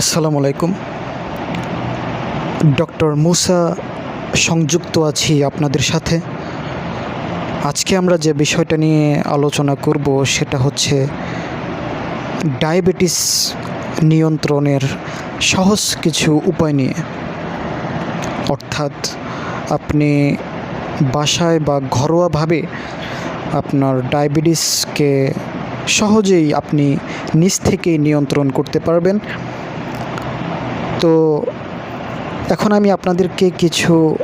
আসসালামু আলাইকুম। ডক্টর মুসা সংযুক্ত আছি আপনাদের সাথে। আজকে আমরা যে বিষয়টা নিয়ে আলোচনা করব সেটা হচ্ছে ডায়াবেটিস নিয়ন্ত্রণের সহজ কিছু উপায় নিয়ে। অর্থাৎ আপনি বাসায় বা ঘরোয়াভাবে আপনার ডায়াবেটিসকে সহজেই আপনি নিজ থেকেই নিয়ন্ত্রণ করতে পারবেন। তো এখন আমি আপনাদেরকে কিছু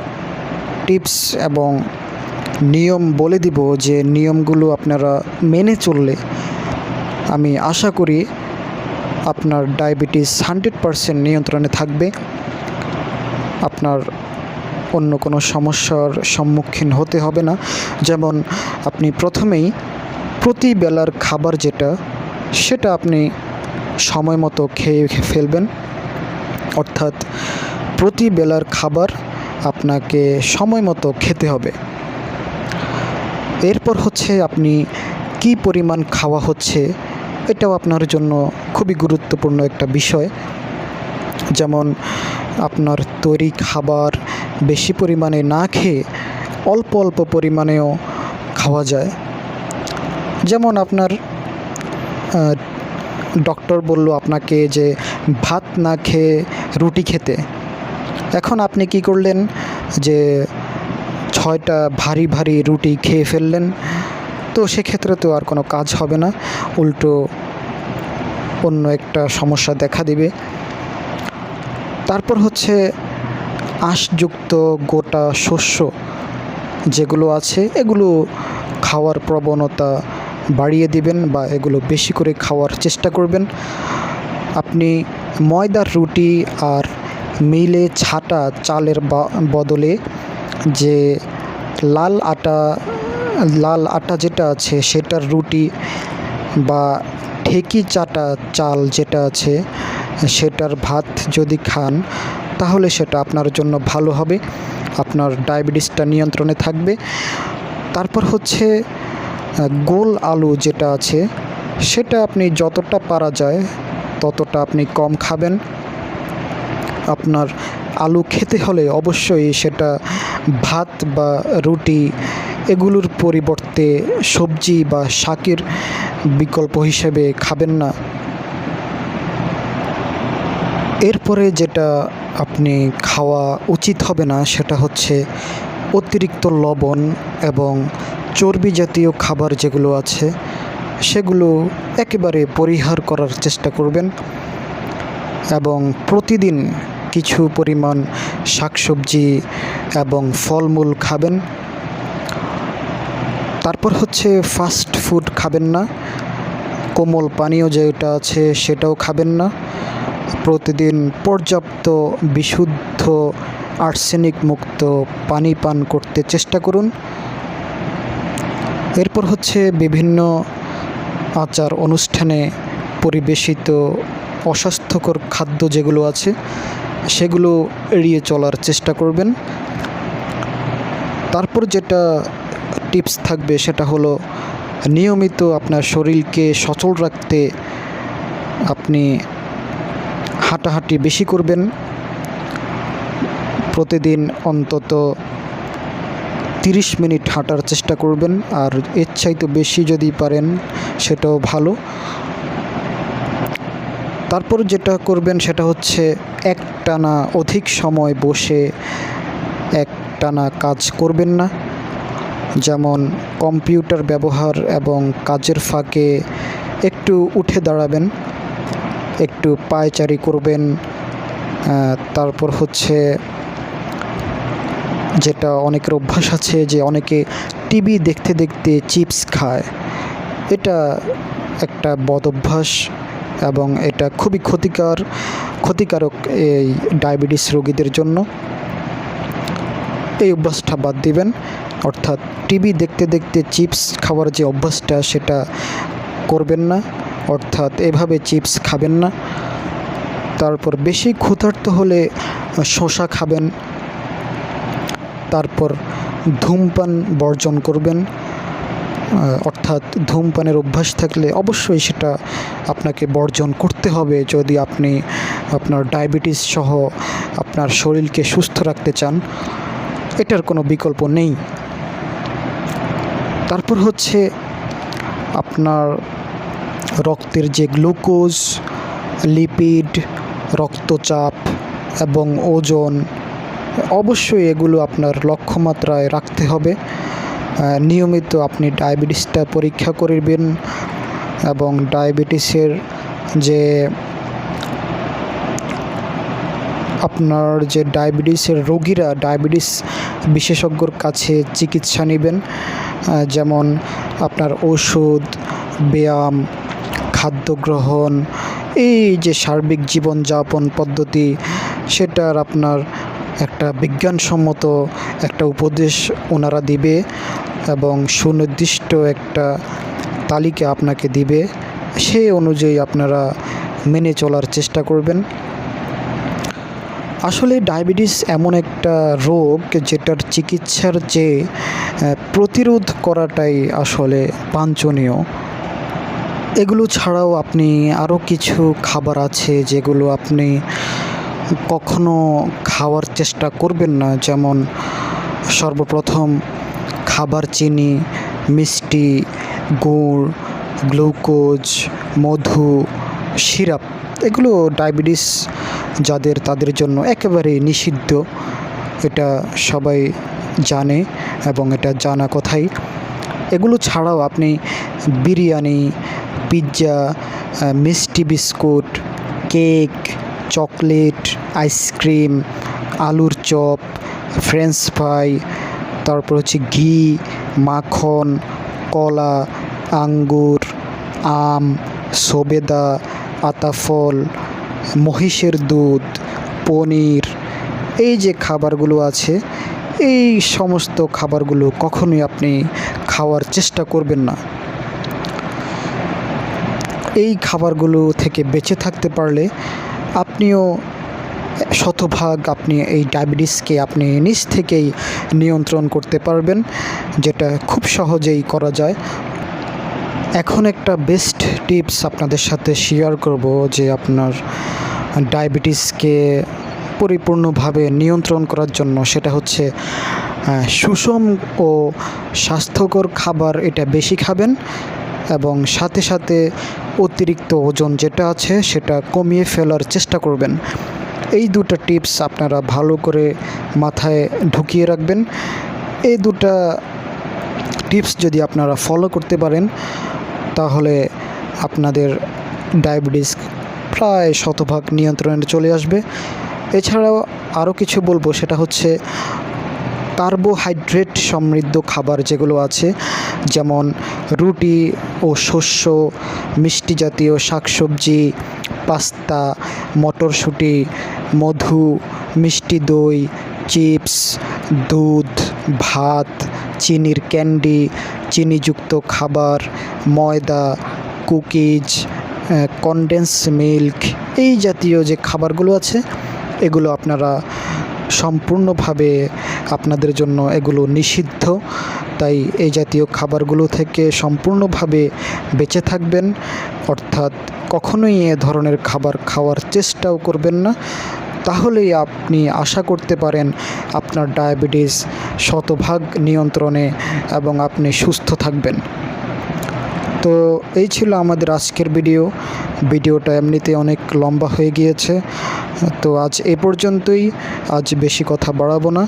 টিপস এবং নিয়ম বলে দিব যে নিয়মগুলো আপনারা মেনে চললে আমি আশা করি আপনার ডায়াবেটিস হান্ড্রেড পারসেন্ট নিয়ন্ত্রণে থাকবে। আপনার অন্য কোনো সমস্যার সম্মুখীন হতে হবে না। যেমন আপনি প্রথমেই প্রতি বেলার খাবার যেটা, সেটা আপনি সময় মতো খেয়ে ফেলবেন। অর্থাৎ প্রতি বেলার খাবার আপনাকে সময় মতো খেতে হবে। এরপর হচ্ছে আপনি কি পরিমাণ খাওয়া হচ্ছে, এটাও আপনার জন্য খুবই গুরুত্বপূর্ণ একটা বিষয়। যেমন আপনার তৈরি খাবার বেশি পরিমাণে না খেয়ে অল্প অল্প পরিমাণেও খাওয়া যায়। যেমন আপনার ডক্টর বলল আপনাকে যে ভাত না খেয়ে রুটি খেতে। এখন আপনি কি করলেন? যে ছয়টা ভারী ভারী রুটি খেয়ে ফেললেন। তো সেক্ষেত্রে তো আর কোনো কাজ হবে না। উল্টো অন্য একটা সমস্যা দেখা দিবে। তারপর হচ্ছে আঁশযুক্ত গোটা শস্য যেগুলো আছে, এগুলো খাওয়ার প্রবণতা বাড়িয়ে দিবেন বা এগুলো বেশি করে খাওয়ার চেষ্টা করবেন। আপনি ময়দার রুটি আর মিলে ছাটা চালের বদলে যে লাল আটা লাল আটা যেটা আছে সেটার রুটি বা ঠেকি চাটা চাল যেটা আছে সেটার ভাত যদি খান, তাহলে সেটা আপনার জন্য ভালো হবে। আপনার ডায়াবেটিসটা নিয়ন্ত্রণে থাকবে। তারপর হচ্ছে গোল আলু যেটা আছে, সেটা আপনি যতটা পারা যায় ততটা আপনি কম খাবেন। আপনার আলু খেতে হলে অবশ্যই সেটা ভাত বা রুটি এগুলোর পরিবর্তে সবজি বা শাকের বিকল্প হিসেবে খাবেন না। এরপরে যেটা আপনি খাওয়া উচিত হবে না, সেটা হচ্ছে অতিরিক্ত লবণ এবং চর্বি জাতীয় খাবার যেগুলো আছে, সেগুলো একেবারে পরিহার করার চেষ্টা করবেন এবং প্রতিদিন কিছু পরিমাণ শাকসবজি এবং ফলমূল খাবেন। তারপর হচ্ছে ফাস্ট ফুড খাবেন না, কোমল পানীয় যেটা আছে সেটাও খাবেন না। প্রতিদিন পর্যাপ্ত বিশুদ্ধ আর্সেনিক মুক্ত পানি পান করতে চেষ্টা করুন। এরপর হচ্ছে বিভিন্ন আচার অনুষ্ঠানে পরিবেশিত অস্বাস্থ্যকর খাদ্য যেগুলো আছে, সেগুলো এড়িয়ে চলার চেষ্টা করবেন। তারপর যেটা টিপস থাকবে সেটা হলো, নিয়মিত আপনার শরীরকে সচল রাখতে আপনি হাঁটাহাঁটি বেশি করবেন। প্রতিদিন অন্তত তিরিশ মিনিট হাঁটার চেষ্টা করবেন, আর এর চাইতে বেশি যদি পারেন সেটাও ভালো। তারপর যেটা করবেন সেটা হচ্ছে একটানা অধিক সময় বসে একটানা কাজ করবেন না। যেমন কম্পিউটার ব্যবহার এবং কাজের ফাঁকে একটু উঠে দাঁড়াবেন, একটু পায়চারি করবেন তারপর হচ্ছে যেটা অনেকের অভ্যাস আছে যে অনেকে টিভি দেখতে দেখতে চিপস খায়। এটা একটা বদ অভ্যাস এবং এটা খুবই ক্ষতিকর, ক্ষতিকারক এই ডায়াবেটিস রোগীদের জন্য। এই অভ্যাসটা বাদ দিবেন। অর্থাৎ টিভি দেখতে দেখতে চিপস খাওয়ার যে অভ্যাসটা সেটা করবেন না। অর্থাৎ এভাবে চিপস খাবেন না। তারপর বেশি ক্ষুধার্ত হলে শশা খাবেন। তারপর ধূমপান বর্জন করবেন অর্থাৎ ধূমপানের অভ্যাস থাকলে অবশ্যই সেটা আপনাকে বর্জন করতে হবে। যদি আপনি আপনার ডায়াবেটিস সহ আপনার শরীরকে সুস্থ রাখতে চান, এটার কোনো বিকল্প নেই। তারপর হচ্ছে আপনার রক্তের যে গ্লুকোজ, লিপিড, রক্তচাপ এবং ওজন অবশ্যই এগুলো আপনার লক্ষ্যমাত্রায় রাখতে হবে। নিয়মিত আপনি ডায়াবেটিসটা পরীক্ষা করবেন এবং ডায়াবেটিসের যে আপনার যে ডায়াবেটিসের রোগীরা, ডায়াবেটিস বিশেষজ্ঞর কাছে চিকিৎসা নেবেন। যেমন আপনার ওষুধ, ব্যায়াম, খাদ্য গ্রহণ, এই যে সার্বিক জীবনযাপন পদ্ধতি, সেটার আপনার একটা বিজ্ঞানসম্মত একটা উপদেশ ওনারা দিবে এবং সুনির্দিষ্ট একটা তালিকা আপনাকে দিবে। সেই অনুযায়ী আপনারা মেনে চলার চেষ্টা করবেন। আসলে ডায়াবেটিস এমন একটা রোগ যেটার চিকিৎসার যে প্রতিরোধ করাটাই আসলে বাঞ্ছনীয়। এগুলো ছাড়াও আপনি আরও কিছু খাবার আছে যেগুলো আপনি কখনো খাওয়ার চেষ্টা করবেন না, যেমন সর্বপ্রথম খাবার চিনি, মিষ্টি, গুড়, গ্লুকোজ, মধু, সিরাপ, এগুলো ডায়াবেটিস যাদের তাদের জন্য একেবারেই নিষিদ্ধ। এটা সবাই জানে এবং এটা জানা কথাই। এগুলো ছাড়াও আপনি বিরিয়ানি পিৎজা মিষ্টি biscuit, cake chocolate, ice cream, আলুর চপ, ফ্রেঞ্চ ফ্রাই, তারপর হচ্ছে ঘি, মাখন, কলা, আঙ্গুর, আম, সবেদা, আতাফল, মহিষের দুধ, পনির। এই যে খাবারগুলো আছে, এই সমস্ত খাবারগুলো কখনোই আপনি খাওয়ার চেষ্টা করবেন না। এই খাবারগুলো থেকে বেঁচে থাকতে পারলে আপনিও শতভাগ আপনি এই ডায়াবেটিসকে আপনি নিজ থেকেই নিয়ন্ত্রণ করতে পারবেন, যেটা খুব সহজেই করা যায়। এখন একটা বেস্ট টিপস আপনাদের সাথে শেয়ার করব যে আপনার ডায়াবেটিসকে পরিপূর্ণভাবে নিয়ন্ত্রণ করার জন্য সেটা হচ্ছে সুষম ও স্বাস্থ্যকর খাবার এটা বেশি খাবেন। এবং সাথে সাথে অতিরিক্ত ওজন যেটা আছে সেটা কমিয়ে ফেলার চেষ্টা করবেন। এই দুটো টিপস আপনারা ভালো করে মাথায় ঢুকিয়ে রাখবেন। এই দুটা টিপস যদি আপনারা ফলো করতে পারেন, তাহলে আপনাদের ডায়াবেটিস প্রায় শতভাগ নিয়ন্ত্রণে চলে আসবে। এছাড়াও আরও কিছু বলব, সেটা হচ্ছে কার্বোহাইড্রেট সমৃদ্ধ খাবার যেগুলো আছে, যেমন রুটি ও শস্য, মিষ্টি জাতীয় শাকসবজি, পাস্তা, মটরশুঁটি, মধু, মিষ্টি দই, চিপস, দুধ, ভাত, চিনির ক্যান্ডি, চিনিযুক্ত খাবার, ময়দা, কুকিজ কনডেন্স মিল্ক এই জাতীয় যে খাবারগুলো আছে, এগুলো আপনারা সম্পূর্ণভাবে আপনাদের জন্য এগুলো নিষিদ্ধ। তাই এই জাতীয় খাবারগুলো থেকে সম্পূর্ণভাবে বেঁচে থাকবেন। অর্থাৎ কখনোই এ ধরনের খাবার খাওয়ার চেষ্টাও করবেন না। তাহলেই আপনি আশা করতে পারেন আপনার ডায়াবেটিস শতভাগ নিয়ন্ত্রণে এবং আপনি সুস্থ থাকবেন। তো এই ছিল আমাদের আজকের ভিডিও। ভিডিওটা এমনিতে অনেক লম্বা হয়ে গিয়েছে। তো আজ এ পর্যন্তই। আজ বেশি কথা বাড়াবো না।